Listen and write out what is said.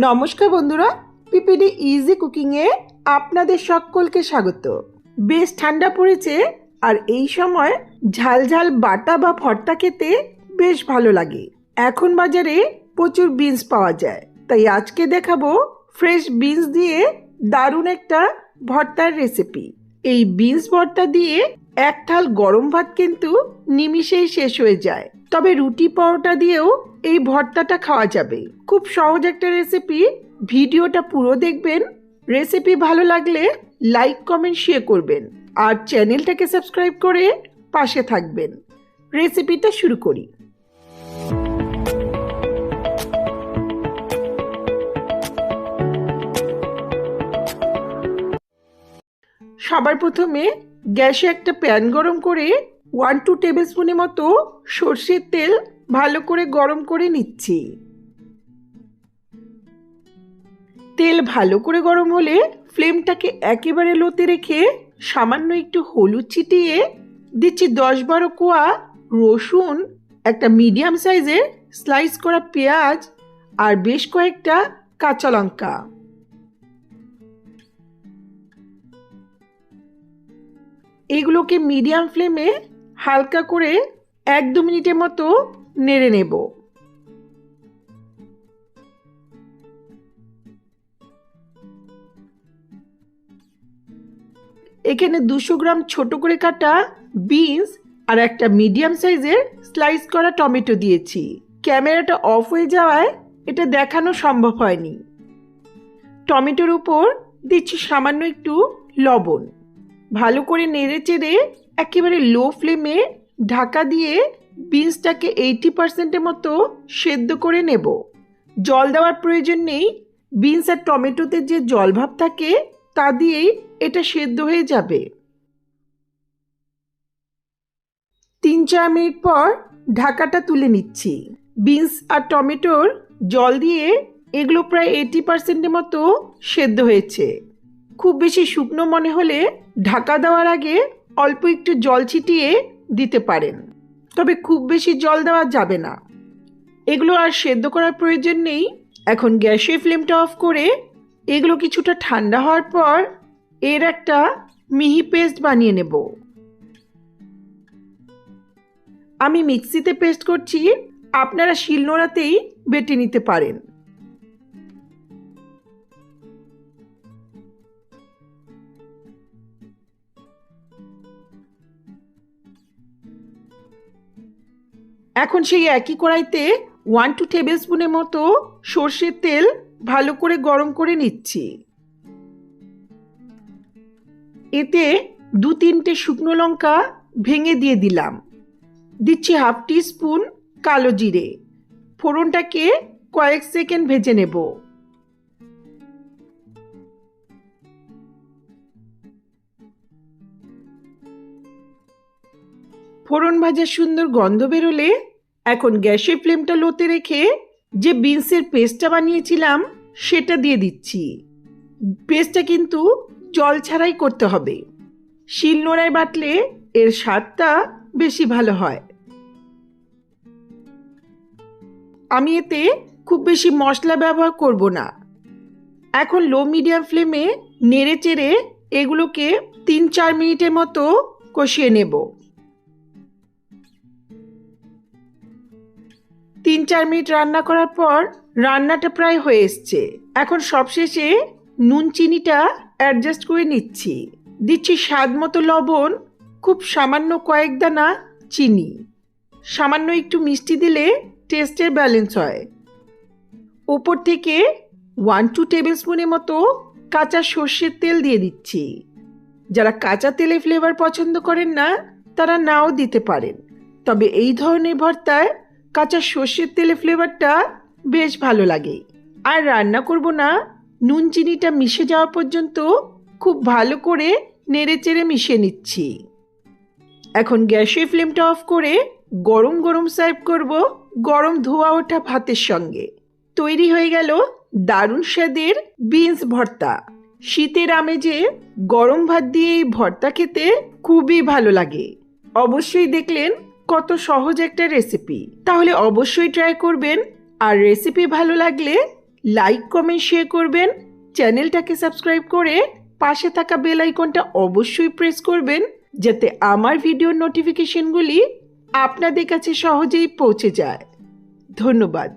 নমস্কার বন্ধুরা, PPD easy কুকিংয়ে আপনাদের সকলকে স্বাগত। বেশ ঠান্ডা পড়েছে আর এই সময় ঝাল ঝাল বাটা বা ভর্তা খেতে বেশ ভালো লাগে। এখন বাজারে প্রচুর বিনস পাওয়া যায়। তাই আজকে দেখাবো ফ্রেশ বিনস দিয়ে দারুণ একটা ভর্তার রেসিপি এই বিনস ভর্তা দিয়ে এক থাল গরম ভাত কিন্তু নিমিষেই শেষ হয়ে যায়। তবে রুটি পরোটা দিয়েও এই ভর্তাটা খাওয়া যাবে। খুব সহজ একটা রেসিপি ভিডিওটা পুরো দেখবেন। রেসিপি ভালো লাগলে লাইক কমেন্ট শেয়ার করবেন। আর চ্যানেলটাকে সাবস্ক্রাইব করে পাশে থাকবেন। রেসিপিটা শুরু করি। সবার প্রথমে গ্যাসে একটা প্যান গরম করে ওয়ান টু টেবিল স্পুনের মতো সর্ষের তেল ভালো করে গরম করে নিচ্ছি। তেল ভালো করে গরম হলে ফ্লেমটাকে একেবারে লোতে রেখে সামান্য একটু হলুদ ছিটিয়ে দিচ্ছি দশ বারো কোয়া রসুন, একটা মিডিয়াম সাইজের স্লাইস করা পেঁয়াজ আর বেশ কয়েকটা কাঁচা লঙ্কা। এগুলোকে মিডিয়াম ফ্লেমে হালকা করে এক দু মিনিটের মতো নেড়ে নেব। এখানে দুশো গ্রাম ছোট করে কাটা বিনস আর একটা মিডিয়াম সাইজের স্লাইস করা টমেটো দিয়েছি। ক্যামেরাটা অফ হয়ে যাওয়ায় এটা দেখানো সম্ভব হয়নি। টমেটোর উপর দিচ্ছি সামান্য একটু লবণ। ভালো করে নেড়ে চেড়ে একেবারে লো ফ্লেমে ঢাকা দিয়ে বিনসটাকে এইটি পার্সেন্টের মতো সেদ্ধ করে নেব। জল দেওয়ার প্রয়োজন নেই। বিনস আর টমেটোতে যে জলভাব থাকে, তা দিয়েই এটা সেদ্ধ হয়ে যাবে। তিন চার মিনিট পর ঢাকাটা তুলে নিচ্ছি। বিনস আর টমেটোর জল দিয়ে এগুলো প্রায় এইটি পার্সেন্টের মতো সেদ্ধ হয়েছে। খুব বেশি শুকনো মনে হলে ঢাকা দেওয়ার আগে অল্প একটু জল ছিটিয়ে দিতে পারেন। তবে খুব বেশি জল দেওয়া যাবে না। এগুলো আর সেদ্ধ করার প্রয়োজন নেই। এখন গ্যাসে ফ্লেমটা অফ করে এগুলো কিছুটা ঠান্ডা হওয়ার পর এর একটা মিহি পেস্ট বানিয়ে নেব। আমি মিক্সিতে পেস্ট করছি। আপনারা শিলনোড়াতেই বেটে নিতে পারেন। এখন সেই একই কড়াইতে ওয়ান টু টেবিল স্পুনের মতো সর্ষের তেল ভালো করে গরম করে নিচ্ছি। এতে দু তিনটে শুকনো লঙ্কা ভেঙে দিয়ে দিলাম। দিচ্ছি হাফ টি স্পুন কালো জিরে। ফোড়নটাকে কয়েক সেকেন্ড ভেজে নেব। ফোড়ন ভাজার সুন্দর গন্ধ বেরোলে এখন গ্যাসের ফ্লেমটা লোতে রেখে যে বিনসের পেস্টটা বানিয়েছিলাম, সেটা দিয়ে দিচ্ছি। পেস্টটা কিন্তু জল ছাড়াই করতে হবে। শিলনোড়ায় বাটলে এর স্বাদটা বেশি ভালো হয়। আমি এতে খুব বেশি মশলা ব্যবহার করব না। এখন লো মিডিয়াম ফ্লেমে নেড়ে চেড়ে এগুলোকে তিন চার মিনিটের মতো কষিয়ে নেব। তিন চার মিনিট রান্না করার পর রান্নাটা প্রায় হয়ে এসছে। এখন সবশেষে নুন চিনিটা অ্যাডজাস্ট করে নিচ্ছি। দিচ্ছি স্বাদ মতো লবণ, খুব সামান্য কয়েক দানা চিনি। সামান্য একটু মিষ্টি দিলে টেস্টের ব্যালেন্স হয়। ওপর থেকে ওয়ান টু টেবিল স্পুনের মতো কাঁচা সর্ষের তেল দিয়ে দিচ্ছি। যারা কাঁচা তেলে ফ্লেভার পছন্দ করেন না, তারা নাও দিতে পারেন। তবে এই ধরনের ভর্তায় কাঁচা সর্ষের তেলে ফ্লেভারটা বেশ ভালো লাগে। আর রান্না করব না, নুন চিনিটা মিশে যাওয়া পর্যন্ত খুব ভালো করে নেড়ে চেড়ে মিশিয়ে নিচ্ছি। এখন গ্যাসের ফ্লেমটা অফ করে গরম গরম সার্ভ করব গরম ধোয়া ওঠা ভাতের সঙ্গে। তৈরি হয়ে গেল দারুণ স্বাদের বিনস ভর্তা। শীতের আমেজে গরম ভাত দিয়ে এই ভর্তা খেতে খুবই ভালো লাগে। অবশ্যই দেখলেন কত সহজ একটা রেসিপি তাহলে অবশ্যই ট্রাই করবেন। আর রেসিপি ভালো লাগলে লাইক কমেন্ট শেয়ার করবেন। চ্যানেলটাকে সাবস্ক্রাইব করে পাশে থাকা বেল আইকনটা অবশ্যই প্রেস করবেন, যাতে আমার ভিডিওর নোটিফিকেশনগুলি আপনাদের কাছে সহজেই পৌঁছে যায়। ধন্যবাদ।